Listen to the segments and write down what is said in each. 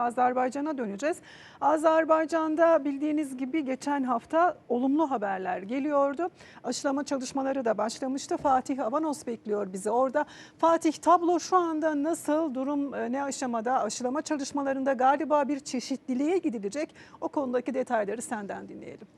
Azerbaycan'a döneceğiz. Azerbaycan'da bildiğiniz gibi geçen hafta olumlu haberler geliyordu. Aşılama çalışmaları da başlamıştı. Fatih Avanos bekliyor bizi orada. Fatih tablo şu anda nasıl? Durum e, ne aşamada? Aşılama çalışmalarında galiba bir çeşitliliğe gidilecek. O konudaki detayları senden dinleyelim.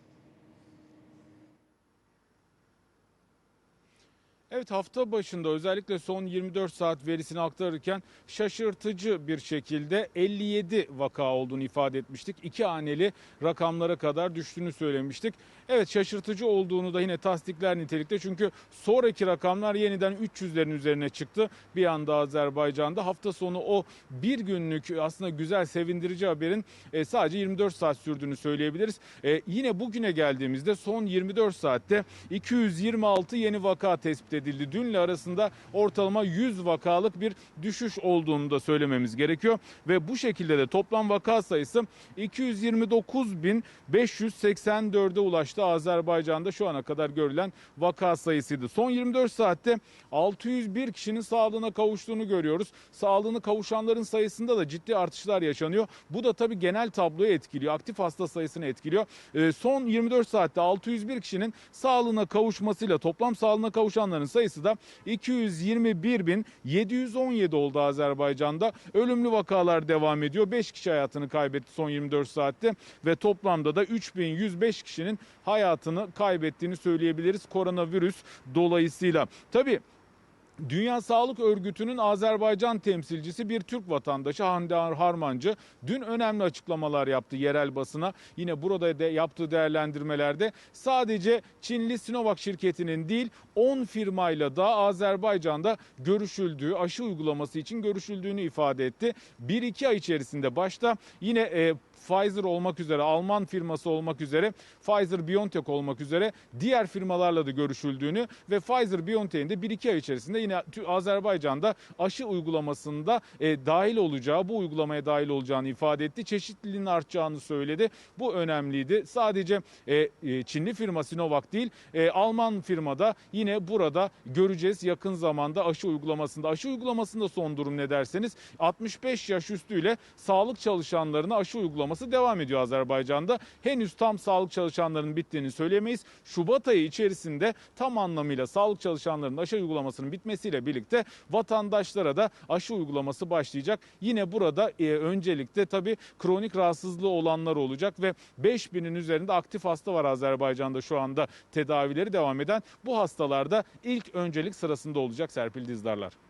Evet hafta başında özellikle son 24 saat verisini aktarırken şaşırtıcı bir şekilde 57 vaka olduğunu ifade etmiştik. İki haneli rakamlara kadar düştüğünü söylemiştik. Evet şaşırtıcı olduğunu da yine tasdikler nitelikte çünkü sonraki rakamlar yeniden 300'lerin üzerine çıktı. Bir anda Azerbaycan'da hafta sonu o bir günlük aslında güzel sevindirici haberin e, sadece 24 saat sürdüğünü söyleyebiliriz. E, yine bugüne geldiğimizde son 24 saatte 226 yeni vaka tespit edildi. Dünle arasında ortalama 100 vakalık bir düşüş olduğunu da söylememiz gerekiyor. Ve bu şekilde de toplam vaka sayısı 229.584'e ulaştı. Azerbaycan'da şu ana kadar görülen vaka sayısıydı. Son 24 saatte 601 kişinin sağlığına kavuştuğunu görüyoruz. Sağlığına kavuşanların sayısında da ciddi artışlar yaşanıyor. Bu da tabii genel tabloyu etkiliyor. Aktif hasta sayısını etkiliyor. Ee, son 24 saatte 601 kişinin sağlığına kavuşmasıyla toplam sağlığına kavuşanların sayısı da 221.717 oldu Azerbaycan'da. Ölümlü vakalar devam ediyor. 5 kişi hayatını kaybetti son 24 saatte ve toplamda da 3105 kişinin hayatını kaybettiğini söyleyebiliriz koronavirüs dolayısıyla. Tabii Dünya Sağlık Örgütü'nün Azerbaycan temsilcisi bir Türk vatandaşı Hande Harmancı dün önemli açıklamalar yaptı yerel basına. Yine burada de yaptığı değerlendirmelerde sadece Çinli Sinovac şirketinin değil 10 firmayla da Azerbaycan'da görüşüldüğü, aşı uygulaması için görüşüldüğünü ifade etti. 1-2 ay içerisinde başta yine e, Pfizer olmak üzere, Alman firması olmak üzere, Pfizer BioNTech olmak üzere diğer firmalarla da görüşüldüğünü ve Pfizer BioNTech'in de 1-2 ay içerisinde yine Azerbaycan'da aşı uygulamasında e, dahil olacağı, bu uygulamaya dahil olacağını ifade etti. Çeşitliliğin artacağını söyledi. Bu önemliydi. Sadece e, e, Çinli firma Sinovac değil, e, Alman firmada yine burada göreceğiz yakın zamanda aşı uygulamasında. Aşı uygulamasında son durum ne derseniz 65 yaş üstüyle sağlık çalışanlarına aşı uygulaması devam ediyor Azerbaycan'da. Henüz tam sağlık çalışanlarının bittiğini söylemeyiz. Şubat ayı içerisinde tam anlamıyla sağlık çalışanlarının aşı uygulamasının bitmesiyle birlikte vatandaşlara da aşı uygulaması başlayacak. Yine burada e, öncelikle tabii kronik rahatsızlığı olanlar olacak ve 5000'in üzerinde aktif hasta var Azerbaycan'da şu anda tedavileri devam eden. Bu hastalarda ilk öncelik sırasında olacak Serpil Dizdarlar.